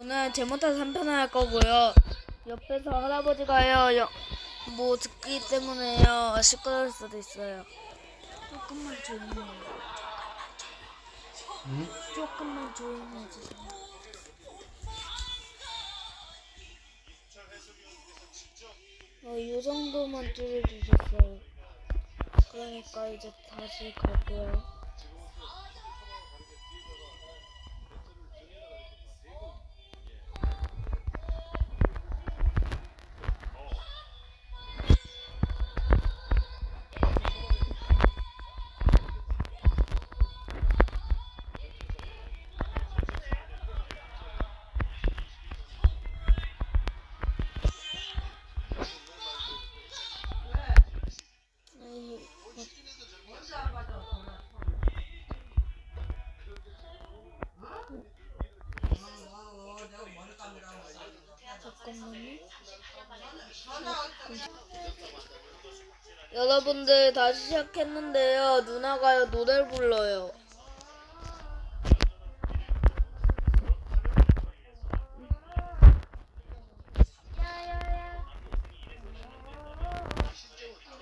오늘 제모타 3편을 할 거고요. 옆에서 할아버지가요, 여- 뭐 듣기 때문에요, 시끄러울 수도 있어요. 조금만 조용히 해요. 조금만 조용히 해주세요. 어, 이 정도만 줄여주셨어요. 그러니까 이제 다시 갈게요. 여러분들 다시 시작했는데요. 누나가요 노래를 불러요.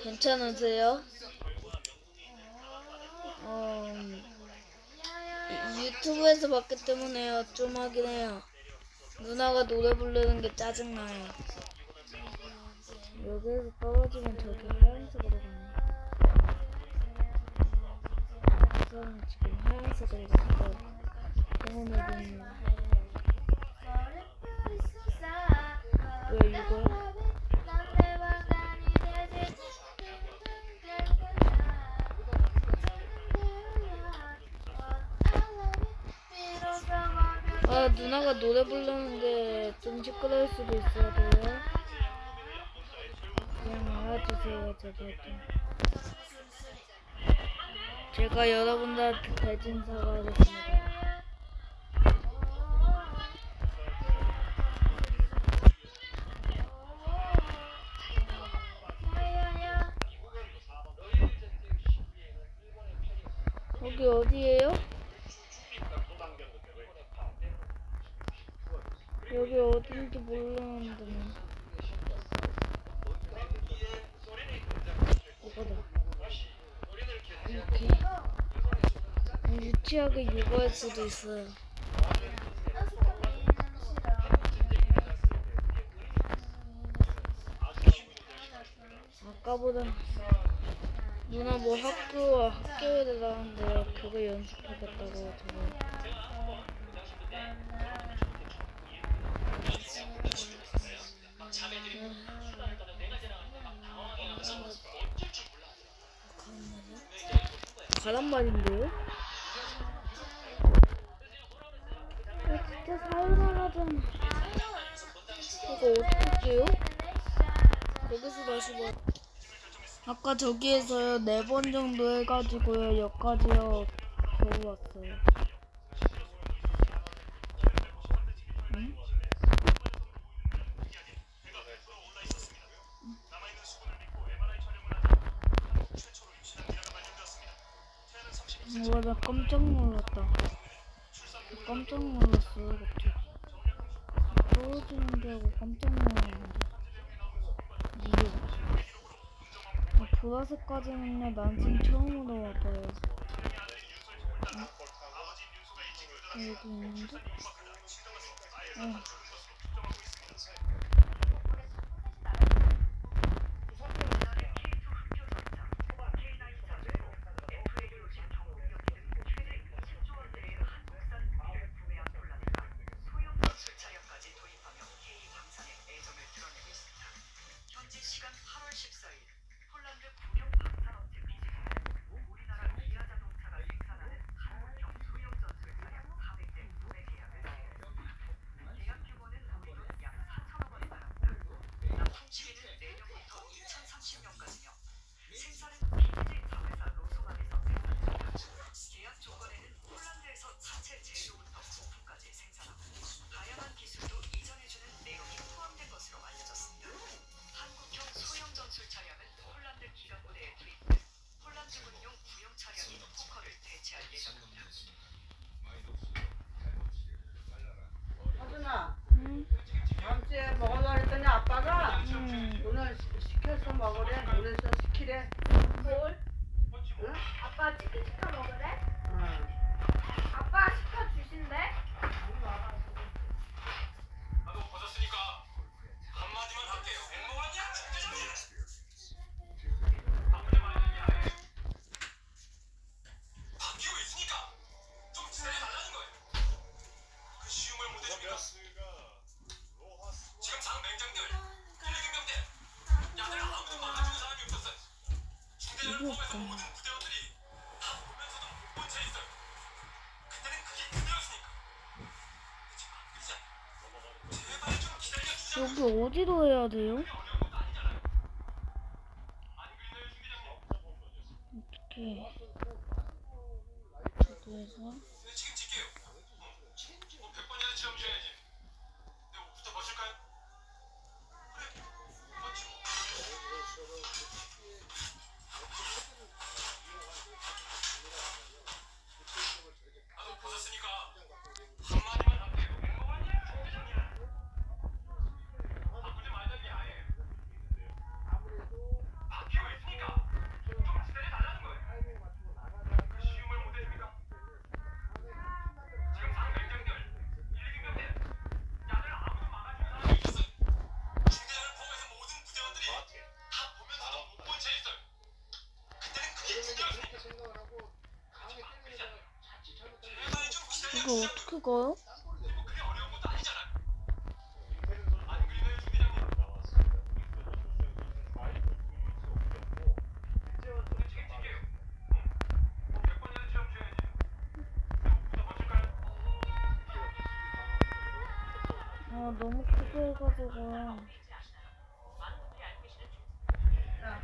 괜찮으세요? 어, 이- 유튜브에서 봤기 때문에요. 좀 하긴 해요. 누나가 노래 부르는 게 짜증나요. 여기에서 떨어지면 저기 하얀색으로 가네. 저는 지금 하얀색으로 갔어요. 영혼의 눈물. 왜 이거야? 아 누나가 노래 부르는 게좀 시끄러울 수도 있어요. 제발 좀. 제가 여러분들한테 대진 사과하겠습니다. 여기 어디예요? 여기 어딘지 모르는데. 이거다. 이렇게. 유치하게 육아할 수도 있어요. 아까보다 누나 뭐 학교와 학교에 나왔는데 그거 연습하겠다고 저거. 가란 말인데요? 아, 진짜 사연하라잖아. 이거 어떻게 해요? 여기서 다시 봐. 아까 저기에서요 네 번 정도 해가지고요 여기까지요 겨우 왔어요. 와, 나 깜짝 놀랐다. 깜짝 놀랐어요, 갑자기. 떨어지는데 하고 깜짝 놀랐는데. 이게. 아, 보라색까지는요, 난 지금 처음으로 와봐요. 어? 여기 있는데? 어. Jimmy. 치킨 시켜 먹으래? 응. 아빠 시켜 주신대? 나도 벗었으니까 한마디만 할게요. 행복하냐? 나쁘지 말아야 해. 바뀌고 있으니까 좀 기다려 달라는 거예요. 그 쉬움을 못 해줍니까? 지금 장 맹장들, 1, 2경대 야들 아무도 막아주는 사람이 없었어요. 중대장을 포함해서 모든 여기 어디로 해야 돼요? 어떻게 저기에서 옷부터 벗을까요? 아 너무 크게 해가지고 야,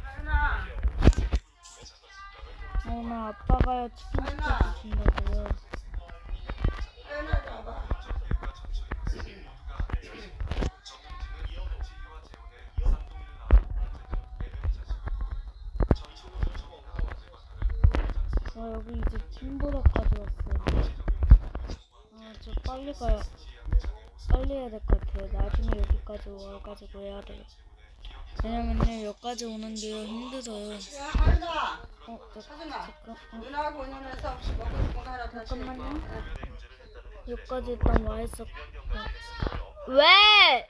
하연아. 어나 아빠가요 치킨 시켜 주신다고요 저 여기 이제 팀보다까지 왔어요 아저 빨리 가요 빨리 해야 될 것 같아요 나중에 여기까지 와가지고 해야 돼요 왜냐면요 여기까지 오는데요 힘들어요 야, 하연아. 어 저. 잠깐 어, 누나하고 운전해서 먹고 싶은 거 하나 다 잠깐만요. 여기까지 일단 와 있었고 왜?